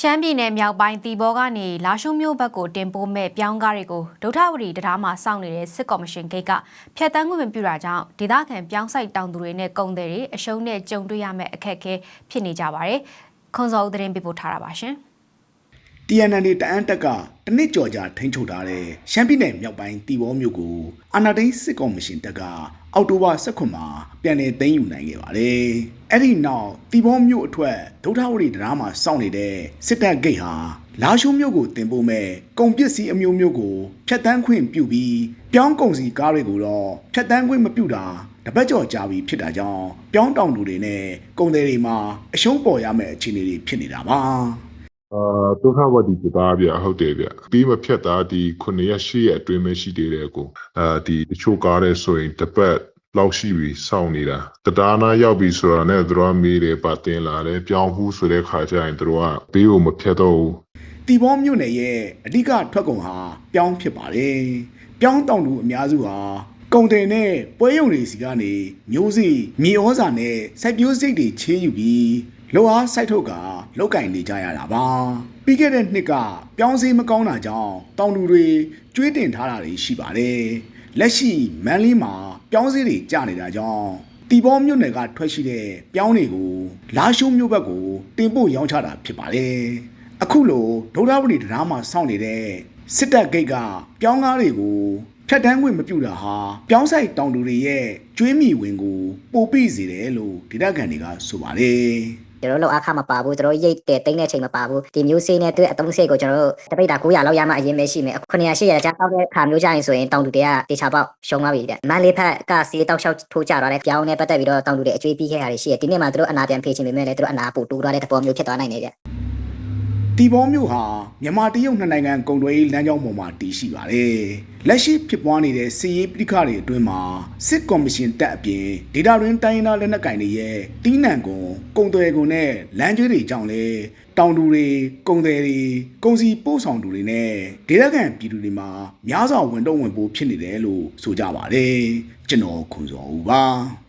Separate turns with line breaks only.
ရှမ်းပြည်နယ်မြောက်ပိုင်းတီဘောကနေလာရှုံမြို့ဘက်ကိုတင်ပို့မဲ့ပြောင်းကားတွေကိုဒုထဝရီတရားမှာစောင့်နေတဲ့စစ်ကော်မရှင်ဂိတ်ကဖျက်တမ်းခွင့်မပြုတာကြောင့်ဒေသခံပြောင်းဆိုင်တောင်သူတွေနဲ့ကုန်သည်တွေအရှုံးနဲ့ကြုံတွေ့ရမယ့်အခက်အခဲဖြစ်နေကြပါတယ်။ခွန်စောဦးသတင်းပေးပို့ထားတာပါရှင်။
TNL တအန်းတက်ကတနစ်ကြော်ကြာထိန်းချုပ်ထားတဲ့ရှမ်းပြည်နယ်မြောက်ပိုင်းတီဘောမြို့ကိုအာနာဒိန်းစစ်ကော်မရှင်တက်ကအောက်တိုဘာ16မှာပြန်လည်သိမ်းယူနိုင်ခဲ့ပါတယ်။အဲ့ဒီနောက်တီဘောမြို့အထွတ်ဒုထဝရီတရားမှာစောင့်နေတဲ့စစ်တပ်ဂိတ်ဟာလာရှုံးမြို့ကိုတင်ပို့မဲ့ကုန်ပစ္စည်းအမျိုးမျိုးကိုဖျက်တမ်းခွင့်ပြုပြီးပြောင်းကုန်စီကားတွေကိုတော့ဖျက်တမ်းခွင့်မပြုတာတပတ်ကျော်ကြာပြီဖြစ်တာကြောင့်ပြောင်းတောင်သူတွေနဲ့ကုန်သည်တွေမှာအရှုံးပေါ်ရမယ့်အခြေအနေတွေဖြစ်နေတာပါ။
အာ ဒုက္ခဝတ္တိတသားဗျဟုတ်တယ်ဗျပြီးမဖြတ်သားဒီ9ရက်10ရက်အတွင်းပဲရှိသေးတယ်ကိုအာဒီတချို့ကားတဲ့ဆိုရင်တစ်ပတ်လောက်ရှိပြီစောင့်နေတာတတားနာရောက်ပြီဆိုတာနဲ့သူတို့ကမေးတယ်ပါတင်လာတယ်ပြောင်းဘူးဆိုတဲ့ခါကျရင်သူတို့ကဘေးကိုမဖြတ်တော့ဘူး
တီဘောမြို့နယ်ရဲ့အဓိကထွက်ကုန်ဟာပြောင်းဖြစ်ပါတယ်။ပြောင်းတောင်သူအများစုဟာကုန်တယ်နဲ့ပွဲရုံတွေစီကနေမျိုးစီမြေဩဇာနဲ့စိုက်ပျိုးစိတ်တွေချင်းယူပြီး လောအားစိုက်ထုတ်ကလောက်ကင်နေကြရတာပါ။ပြီးခဲ့တဲ့နှစ်ကပြောင်းစည်းမကောင်းတာကြောင့်တောင်သူတွေကျွေးတင်ထားတာတွေရှိပါတယ်။လက်ရှိမန်လေးမှာပြောင်းစည်းတွေကျနေတာကြောင့်တီဘောမြို့နယ်ကထွက်ရှိတဲ့ပြောင်းတွေကိုလာရှုံးမြို့ဘက်ကိုတင်ပို့ရောင်းချတာဖြစ်ပါတယ်။အခုလိုဒုဒ္ဓဝရီတရားမှာစောင့်နေတဲ့စစ်တပ်ဂိတ်ကပြောင်းကားတွေကိုဖြတ်တန်းခွင့်မပြုတာဟာပြောင်းဆိုင်တောင်သူတွေရဲ့ကျွေးမိဝင်ကိုပိုပိစေတယ်လို့ဒေသခံတွေကဆိုပါတယ်
ကျွန်တော်တို့လောက်အခမပါဘူးကျွန်တော်တို့ရိတ်တဲ့တိမ့်တဲ့အချိန်မပါဘူးဒီမျိုးစေးနဲ့တွေ့အသုံးစရိတ်ကိုကျွန်တော်တို့တပိတ်တာ900လောက်ရမှအရင်ပဲရှိမယ်900 800ကျတောက်တဲ့ခါမျိုးကြရင်ဆိုရင်တောင်တူတွေကတေချာပေါက်ရှုံသွားပြီတဲ့မန်လေးဖက်ကစီးတောက်လျှောက်ထိုးကြသွားတဲ့ကြောင်းနဲ့ပတ်သက်ပြီးတော့တောင်တူတွေအကျွေးပြီးခဲ့တာတွေရှိတယ်ဒီနေ့မှသူတို့အနာပြန်ဖေးချင်ပေမဲ့လည်းသူတို့အနာပို့တူသွားတဲ့သဘောမျိုးဖြစ်သွားနိုင်တယ် တဲ့။
တီဘောမြို့ဟာမြန်မာတရုတ်နှစ်နိုင်ငံကုန်သွယ်ရေးလမ်းကြောင်းပေါ်မှာတည်ရှိပါတယ်။လက်ရှိဖြစ်ပွားနေတဲ့စီးရေးပဋိခါတွေအတွင်းမှာစစ်ကော်မရှင်တပ်အပြင်ဒေတာရင်းတိုင်းရင်းသားလက်နက်ကိုင်တွေရဲ့တီးနှံကုန်ကုန်သွယ်ကုန်နဲ့လမ်းကျွေးတွေကြောင့်လေတောင်သူတွေကုန်သည်တွေကုန်စီပို့ဆောင်သူတွေနဲ့ဒေသခံပြည်သူတွေမှာများစွာဝန်တော့ဝန်ပိုးဖြစ်နေတယ်လို့ဆိုကြပါတယ်။ကျွန်တော်ခွန်စော်ဦးပါ။